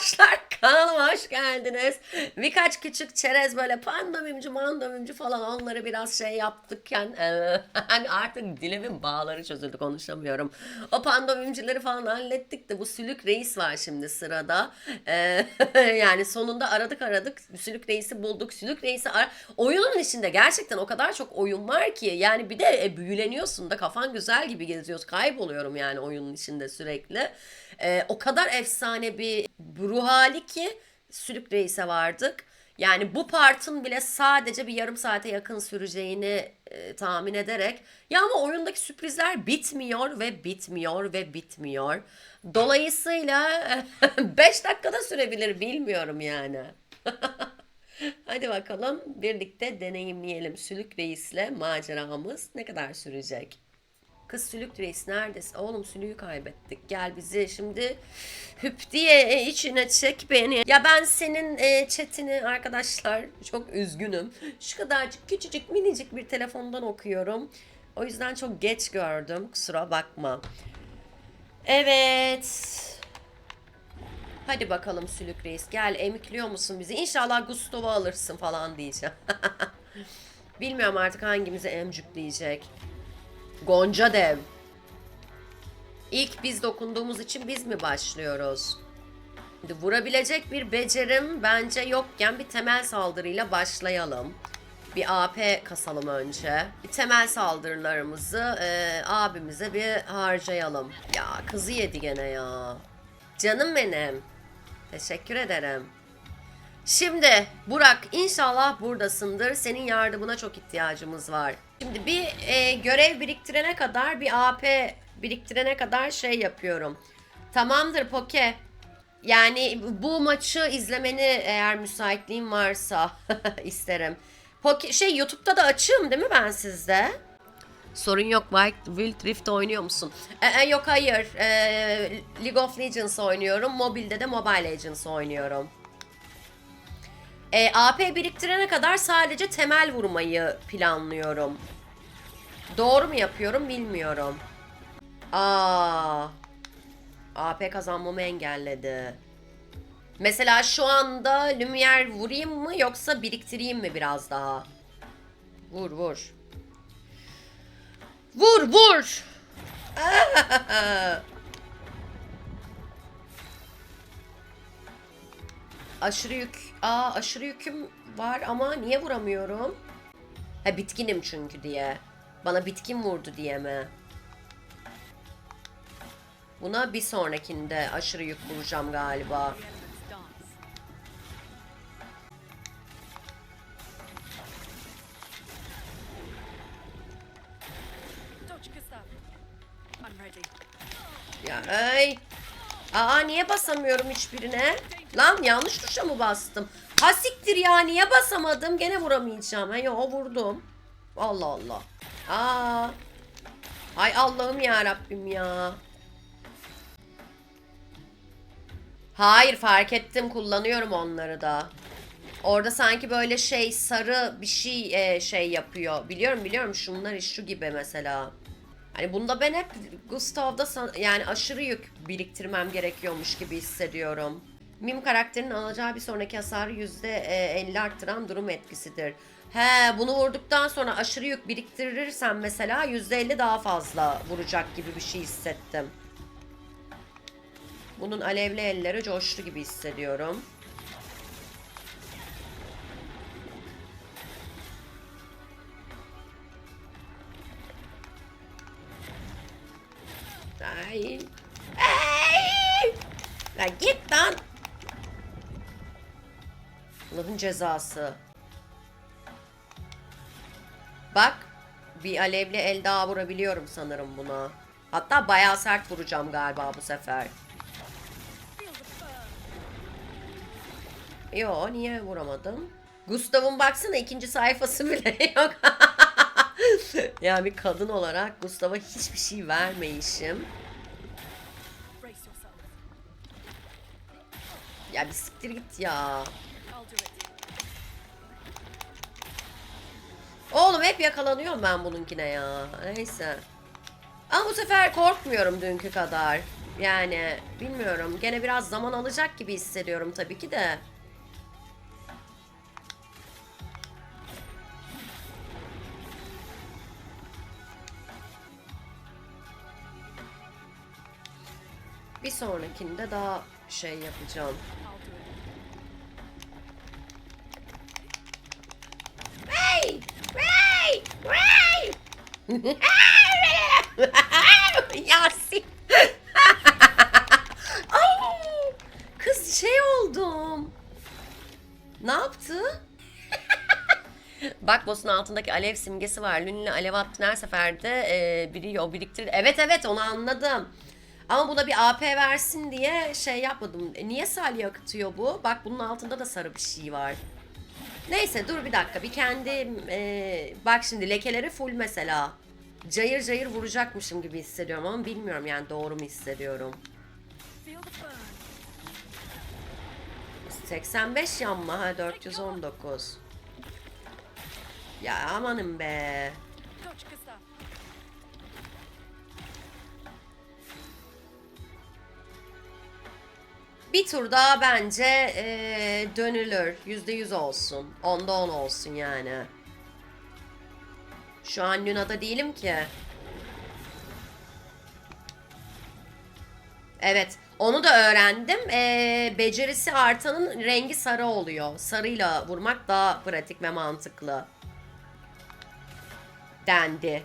Arkadaşlar kanalıma hoş geldiniz. Birkaç küçük çerez böyle pandomimci mandomimci falan onları biraz şey yaptıkken eee, hani artık dilimin bağları çözüldü konuşamıyorum. O pandomimcileri falan hallettik de bu Sülük Reis var şimdi sırada. Eee, yani sonunda aradık aradık Sülük Reis'i bulduk. Sülük Reis'i ar- oyunun içinde gerçekten o kadar çok oyun var ki yani bir de e, büyüleniyorsun da kafan güzel gibi geziyorsun. Kayboluyorum yani oyunun içinde sürekli. Ee, o kadar efsane bir ruh hali ki Sülük Reis'e vardık. Yani bu partın bile sadece bir yarım saate yakın süreceğini e, tahmin ederek ya ama oyundaki sürprizler bitmiyor ve bitmiyor ve bitmiyor. Dolayısıyla 5 dakikada sürebilir bilmiyorum yani. Hadi bakalım birlikte deneyimleyelim Sülük Reis'le maceramız ne kadar sürecek. Kız Sülük Reis neredesin? Oğlum Sülük'ü kaybettik. Gel bizi şimdi hüp diye içine çek beni. Ya ben senin e, chatini arkadaşlar çok üzgünüm. Şu kadarcık küçücük minicik bir telefondan okuyorum. O yüzden çok geç gördüm. Kusura bakma. Evet. Hadi bakalım Sülük Reis. Gel emikliyor musun bizi? İnşallah Gustav'ı alırsın falan diyeceğim. Bilmiyorum artık hangimize emcükleyecek. Gonca Dev. İlk biz dokunduğumuz için biz mi başlıyoruz? Şimdi vurabilecek bir becerim bence yokken bir temel saldırıyla başlayalım. Bir AP kasalım önce. Bir temel saldırılarımızı e, abimize bir harcayalım. Ya kızı yedi gene ya. Canım benim. Teşekkür ederim. Şimdi Burak inşallah buradasındır. Senin yardımına çok ihtiyacımız var. Şimdi bir e, görev biriktirene kadar bir AP biriktirene kadar şey yapıyorum. Tamamdır Poke. Yani bu maçı izlemeni eğer müsaitliğin varsa isterim. Poke şey YouTube'da da açığım değil mi ben sizde? Sorun yok Wild, Wild Rift oynuyor musun? E, e, yok hayır. E, League of Legends oynuyorum. Mobilde de Mobile Legends oynuyorum. E, AP biriktirene kadar sadece temel vurmayı planlıyorum. Doğru mu yapıyorum bilmiyorum. Aa. AP kazanmamı engelledi. Mesela şu anda Lumiere vurayım mı yoksa biriktireyim mi biraz daha? Vur vur. Vur vur. Aşırı yük. Aa aşırı yüküm var ama niye vuramıyorum? Ha bitkinim çünkü diye. Bana bitkin vurdu diye mi? Buna bir sonrakinde aşırı yük vuracağım galiba. Ya ay. Aa niye basamıyorum hiçbirine? Lan yanlış tuşa mı bastım? Ha siktir ya basamadım? Gene vuramayacağım. Yo vurdum. Allah Allah. Aa. Ay Allah'ım ya Rabbim ya. Hayır fark ettim kullanıyorum onları da. Orada sanki böyle şey sarı bir şey e, şey yapıyor. Biliyorum biliyorum şunlar şu gibi mesela. Hani bunda ben hep Gustav'da yani aşırı yük biriktirmem gerekiyormuş gibi hissediyorum. Mim karakterinin alacağı bir sonraki hasarı %50 arttıran durum etkisidir. He bunu vurduktan sonra aşırı yük biriktirirsem mesela %50 daha fazla vuracak gibi bir şey hissettim. Bunun alevli elleri coştu gibi hissediyorum. Ay. Ay. Ya git lan. Allah'ın cezası. Bak. Bir alevli el daha vurabiliyorum sanırım buna. Hatta bayağı sert vuracağım galiba bu sefer. Yo niye vuramadım? Gustav'ın baksana ikinci sayfası bile yok. ya bir kadın olarak Gustav'a hiçbir şey vermeyişim. Ya bir siktir git ya. Oğlum hep yakalanıyorum ben bununkine ya. Neyse. Ama bu sefer korkmuyorum dünkü kadar. Yani bilmiyorum. Gene biraz zaman alacak gibi hissediyorum tabii ki de. Bir sonrakinde daha şey yapacağım. Yasin. Ay! Kız şey oldum. Ne yaptı? Bak boss'un altındaki alev simgesi var. Lünle alev attı her seferde e, biri o biriktirdi. Evet evet onu anladım. Ama buna bir AP versin diye şey yapmadım. E, niye salya akıtıyor bu? Bak bunun altında da sarı bir şey var. Neyse dur bir dakika. Bir kendi e, bak şimdi lekeleri full mesela. Cayır cayır vuracakmışım gibi hissediyorum ama bilmiyorum yani doğru mu hissediyorum. Feel the burn. 85 yanma ha 419. Ya amanın be. Bir tur daha bence e, dönülür. %100 olsun. Onda 10 olsun yani. Şu an Luna'da değilim ki. Evet. Onu da öğrendim. E, becerisi artanın rengi sarı oluyor. Sarıyla vurmak daha pratik ve mantıklı. Dendi.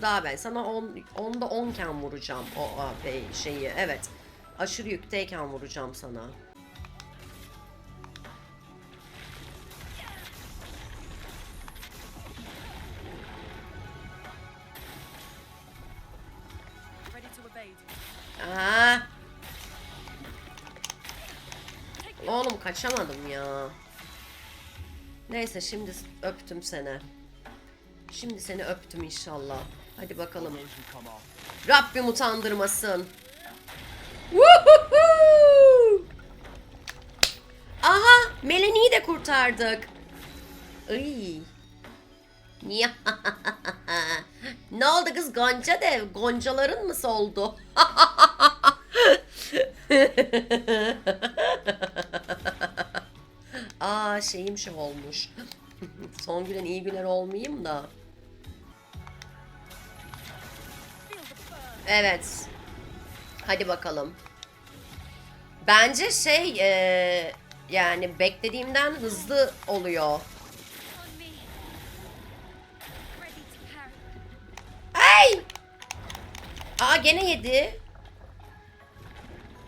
Tur daha ben. Sana 10 onda 10 ken vuracağım o AP şeyi. Evet. Aşırı yükteyken vuracağım sana. Me. oğlum kaçamadım ya. Neyse şimdi öptüm seni. Şimdi seni öptüm inşallah. Hadi bakalım. Rabbim utandırmasın. Woohoo! Aha, Melanie'yi de kurtardık. Iy. Ne oldu kız Gonca dev? Goncaların mı soldu? Aa şeyim şey olmuş. Son gülen iyi güler olmayayım da. Evet. Hadi bakalım. Bence şey eee, yani beklediğimden hızlı oluyor. Ay! Aa gene yedi.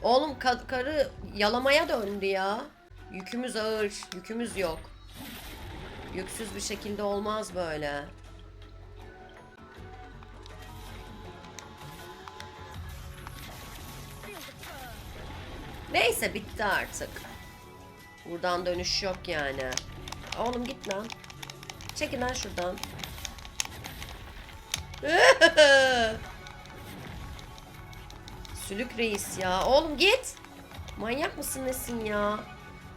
Oğlum ka- karı yalamaya döndü ya. Yükümüz ağır, yükümüz yok. Yüksüz bir şekilde olmaz böyle. Neyse bitti artık. Buradan dönüş yok yani. Oğlum git lan. Çekil lan şuradan. Sülük reis ya. Oğlum git. Manyak mısın nesin ya?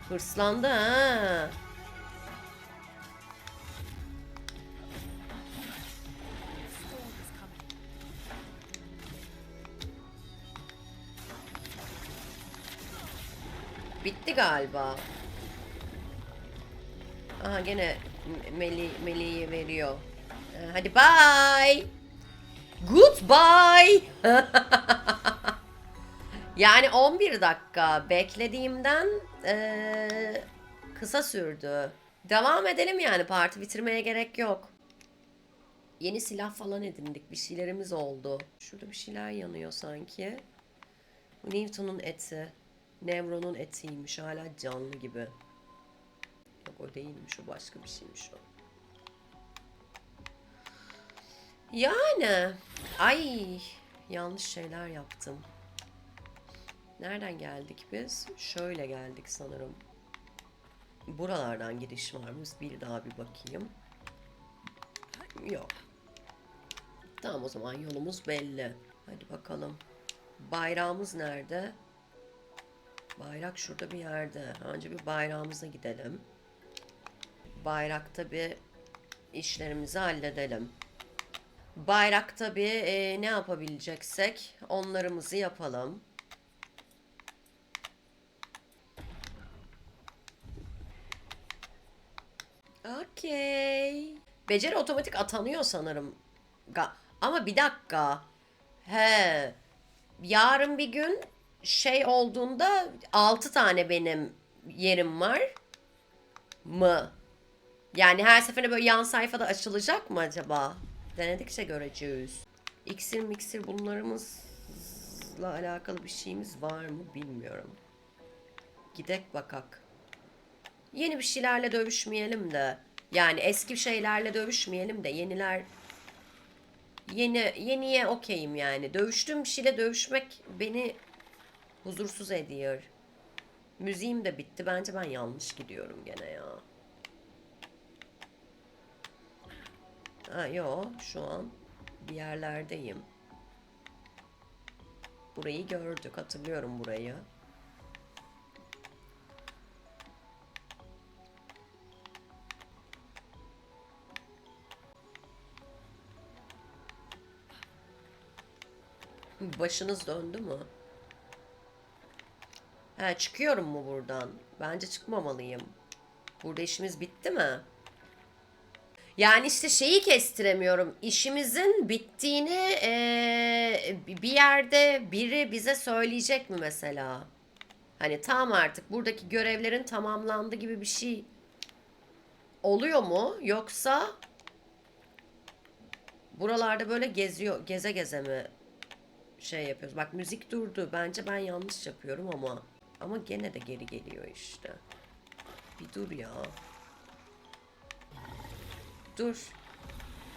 Hırslandı ha. Bitti galiba. Aha gene Meli Meli'yi veriyor. Ee, Hadi bye. Goodbye. yani 11 dakika beklediğimden eee, kısa sürdü. Devam edelim yani parti bitirmeye gerek yok. Yeni silah falan edindik. Bir şeylerimiz oldu. Şurada bir şeyler yanıyor sanki. Newton'un eti. Nevron'un etiymiş. Hala canlı gibi. Yok o değilmiş. O başka bir şeymiş o. Yani. Ay. Yanlış şeyler yaptım. Nereden geldik biz? Şöyle geldik sanırım. Buralardan giriş var mı? Bir daha bir bakayım. Yok. Tamam o zaman yolumuz belli. Hadi bakalım. Bayrağımız nerede? Bayrak şurada bir yerde. Önce bir bayrağımıza gidelim. Bayrakta bir işlerimizi halledelim. Bayrakta bir e, ne yapabileceksek onlarımızı yapalım. Okey. Beceri otomatik atanıyor sanırım. Ga- Ama bir dakika. He. Yarın bir gün şey olduğunda 6 tane benim yerim var mı? Yani her seferinde böyle yan sayfada açılacak mı acaba? Denedikçe göreceğiz. İksir miksir bunlarımızla alakalı bir şeyimiz var mı bilmiyorum. Gidek bakak. Yeni bir şeylerle dövüşmeyelim de. Yani eski şeylerle dövüşmeyelim de yeniler yeni yeniye okeyim yani. Dövüştüğüm bir şeyle dövüşmek beni huzursuz ediyor. Müziğim de bitti. Bence ben yanlış gidiyorum gene ya. Ha yo şu an bir yerlerdeyim. Burayı gördük. Hatırlıyorum burayı. Başınız döndü mü? Ha çıkıyorum mu buradan? Bence çıkmamalıyım. Burada işimiz bitti mi? Yani işte şeyi kestiremiyorum. İşimizin bittiğini eee, bir yerde biri bize söyleyecek mi mesela? Hani tam artık buradaki görevlerin tamamlandı gibi bir şey oluyor mu? Yoksa buralarda böyle geziyor, geze geze mi şey yapıyoruz? Bak müzik durdu. Bence ben yanlış yapıyorum ama ama gene de geri geliyor işte. Bir dur ya. Dur.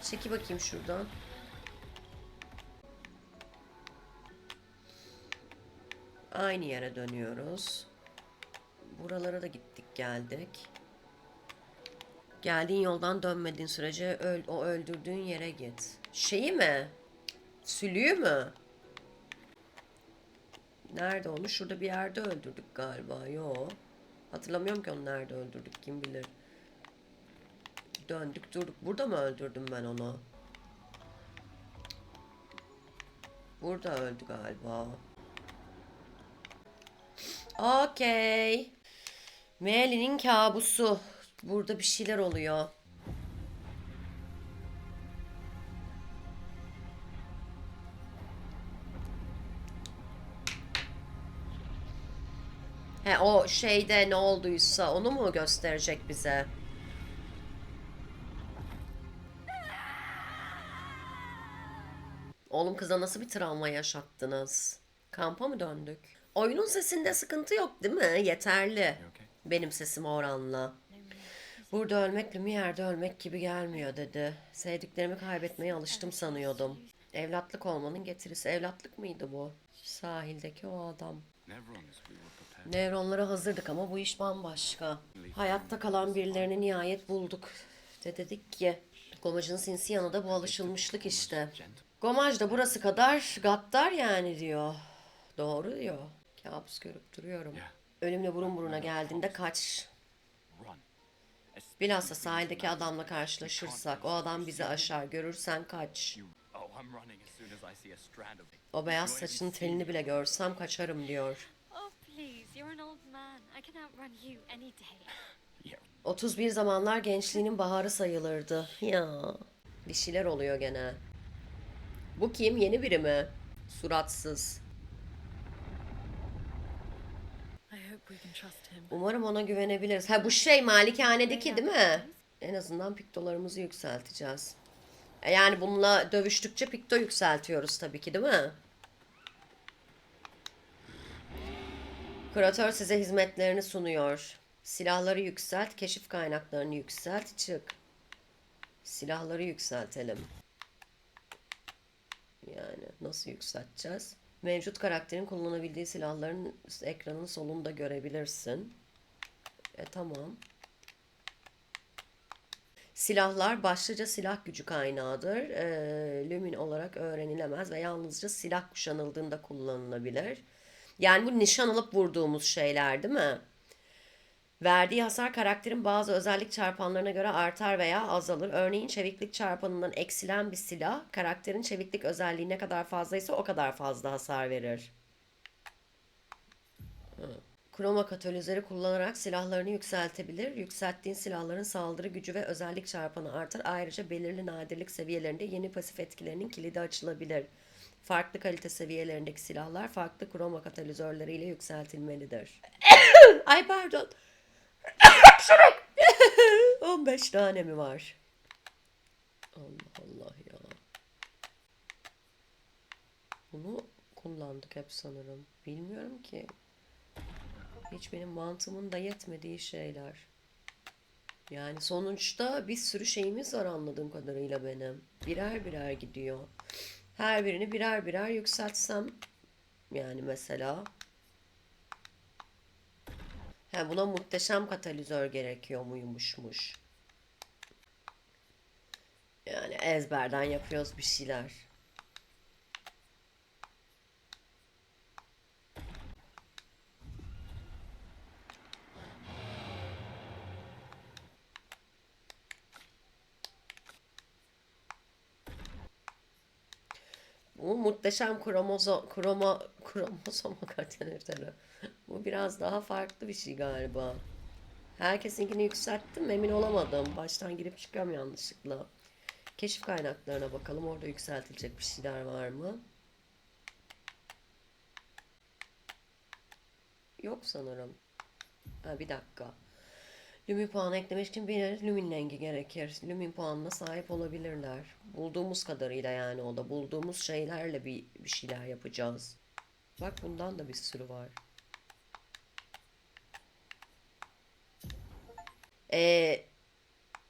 Çeki bakayım şuradan. Aynı yere dönüyoruz. Buralara da gittik geldik. Geldiğin yoldan dönmediğin sürece öl, o öldürdüğün yere git. Şeyi mi? Sülüğü mü? Nerede onu? Şurada bir yerde öldürdük galiba. Yo. Hatırlamıyorum ki onu nerede öldürdük. Kim bilir. Döndük durduk. Burada mı öldürdüm ben onu? Burada öldü galiba. Okey. Merlin'in kabusu. Burada bir şeyler oluyor. He o şeyde ne olduysa onu mu gösterecek bize? Oğlum kıza nasıl bir travma yaşattınız? Kampa mı döndük? Oyunun sesinde sıkıntı yok değil mi? Yeterli. Benim sesim oranla. Burada ölmekle mi yerde ölmek gibi gelmiyor dedi. Sevdiklerimi kaybetmeye alıştım sanıyordum. Evlatlık olmanın getirisi. Evlatlık mıydı bu? Sahildeki o adam. Nevronlara hazırdık ama bu iş bambaşka. Hayatta kalan birilerini nihayet bulduk. De dedik ki Gomaj'ın sinsi yanı da bu alışılmışlık işte. Gomaj da burası kadar gaddar yani diyor. Doğru diyor. Kabus görüp duruyorum. Ölümle burun buruna geldiğinde kaç. Bilhassa sahildeki adamla karşılaşırsak o adam bizi aşar görürsen kaç. O beyaz saçın telini bile görsem kaçarım diyor. 31 zamanlar gençliğinin baharı sayılırdı. Ya bir şeyler oluyor gene. Bu kim? Yeni biri mi? Suratsız. I hope we can trust him. Umarım ona güvenebiliriz. Ha bu şey malikanedeki değil mi? En azından piktolarımızı yükselteceğiz. E, Yani bununla dövüştükçe pikto yükseltiyoruz tabii ki değil mi? Kuratör size hizmetlerini sunuyor. Silahları yükselt, keşif kaynaklarını yükselt, çık. Silahları yükseltelim. Yani nasıl yükselteceğiz? Mevcut karakterin kullanabildiği silahların ekranın solunda görebilirsin. E tamam. Silahlar başlıca silah gücü kaynağıdır. Ee, lümin olarak öğrenilemez ve yalnızca silah kuşanıldığında kullanılabilir. Yani bu nişan alıp vurduğumuz şeyler değil mi? Verdiği hasar karakterin bazı özellik çarpanlarına göre artar veya azalır. Örneğin çeviklik çarpanından eksilen bir silah karakterin çeviklik özelliği ne kadar fazlaysa o kadar fazla hasar verir. Kroma katalizörü kullanarak silahlarını yükseltebilir. Yükselttiğin silahların saldırı gücü ve özellik çarpanı artar. Ayrıca belirli nadirlik seviyelerinde yeni pasif etkilerinin kilidi açılabilir. Farklı kalite seviyelerindeki silahlar farklı kroma katalizörleriyle yükseltilmelidir. Ay pardon. 15 tane mi var? Allah Allah ya. Bunu kullandık hep sanırım. Bilmiyorum ki. Hiç benim mantığımın da yetmediği şeyler. Yani sonuçta bir sürü şeyimiz var anladığım kadarıyla benim. Birer birer gidiyor. Her birini birer birer yükseltsem yani mesela He, buna muhteşem katalizör gerekiyor muymuşmuş. Yani ezberden yapıyoruz bir şeyler. Bu muhteşem kromozo, kromo, kromozom katalizörü. Bu biraz daha farklı bir şey galiba. Herkesinkini yükselttim emin olamadım. Baştan girip çıkıyorum yanlışlıkla. Keşif kaynaklarına bakalım. Orada yükseltilecek bir şeyler var mı? Yok sanırım. Ha, bir dakika. Lümin puanı eklemek için bir lümin rengi gerekir. Lümin puanına sahip olabilirler. Bulduğumuz kadarıyla yani o da. Bulduğumuz şeylerle bir, bir şeyler yapacağız. Bak bundan da bir sürü var. Ee,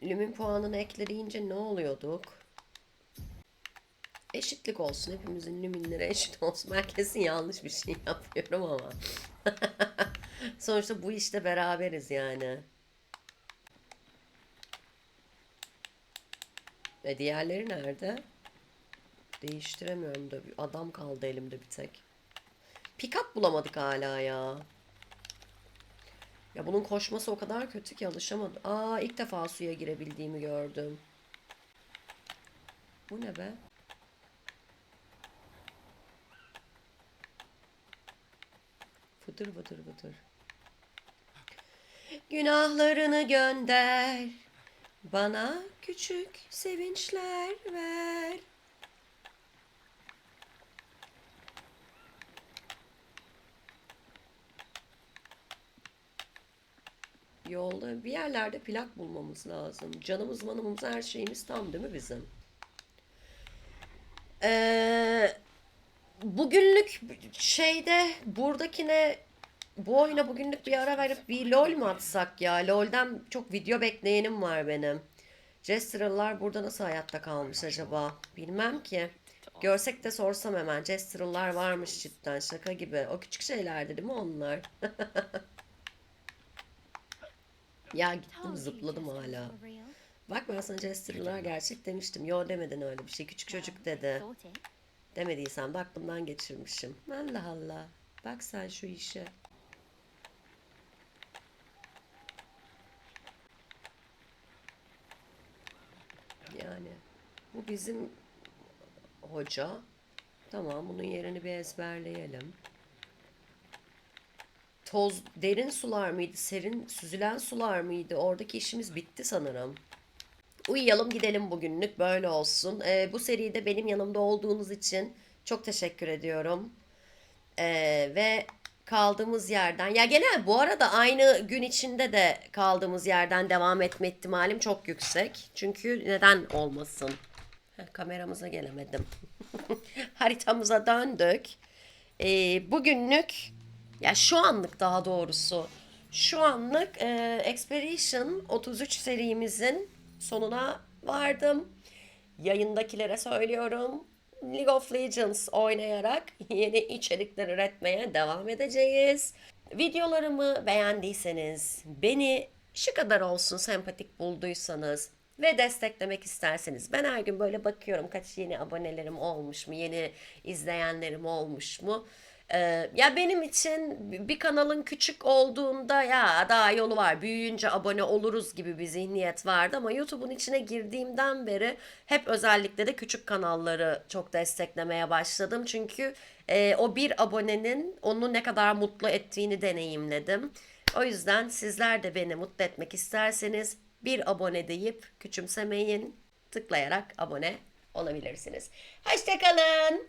lümin puanını ekleyince ne oluyorduk? Eşitlik olsun. Hepimizin lüminleri eşit olsun. Ben kesin yanlış bir şey yapıyorum ama. Sonuçta bu işte beraberiz yani. E diğerleri nerede? Değiştiremiyorum da. Adam kaldı elimde bir tek. Pick-up bulamadık hala ya. Ya bunun koşması o kadar kötü ki alışamadım. Aa ilk defa suya girebildiğimi gördüm. Bu ne be? Fıtır fıtır fıtır. Günahlarını gönder. Bana küçük sevinçler ver. Yolda bir yerlerde plak bulmamız lazım. Canımız manımız her şeyimiz tam değil mi bizim? Ee, bugünlük şeyde buradakine bu oyuna bugünlük bir ara verip bir LOL mu atsak ya? LOL'den çok video bekleyenim var benim. Jester'lar burada nasıl hayatta kalmış acaba? Bilmem ki. Görsek de sorsam hemen. Jester'lar varmış cidden şaka gibi. O küçük şeylerdi değil mi onlar? ya gittim zıpladım hala. Bak ben sana Jester'lar gerçek demiştim. Yo demedin öyle bir şey. Küçük çocuk dedi. Demediysem de aklımdan geçirmişim. Allah Allah. Bak sen şu işe. Yani bu bizim hoca. Tamam bunun yerini bir ezberleyelim. Toz derin sular mıydı? Serin süzülen sular mıydı? Oradaki işimiz bitti sanırım. Uyuyalım gidelim bugünlük böyle olsun. Ee, bu seride benim yanımda olduğunuz için çok teşekkür ediyorum. Ee, ve kaldığımız yerden ya genel bu arada aynı gün içinde de kaldığımız yerden devam etme ihtimalim çok yüksek. Çünkü neden olmasın? Heh, kameramıza gelemedim. Haritamıza döndük. Ee, bugünlük ya şu anlık daha doğrusu şu anlık e, Expedition 33 serimizin sonuna vardım. Yayındakilere söylüyorum. League of Legends oynayarak yeni içerikler üretmeye devam edeceğiz. Videolarımı beğendiyseniz, beni şu kadar olsun sempatik bulduysanız ve desteklemek isterseniz. Ben her gün böyle bakıyorum kaç yeni abonelerim olmuş mu, yeni izleyenlerim olmuş mu? Ee, ya benim için bir kanalın küçük olduğunda ya daha yolu var büyüyünce abone oluruz gibi bir zihniyet vardı ama YouTube'un içine girdiğimden beri hep özellikle de küçük kanalları çok desteklemeye başladım. Çünkü e, o bir abonenin onu ne kadar mutlu ettiğini deneyimledim. O yüzden sizler de beni mutlu etmek isterseniz bir abone deyip küçümsemeyin tıklayarak abone olabilirsiniz. Hoşçakalın.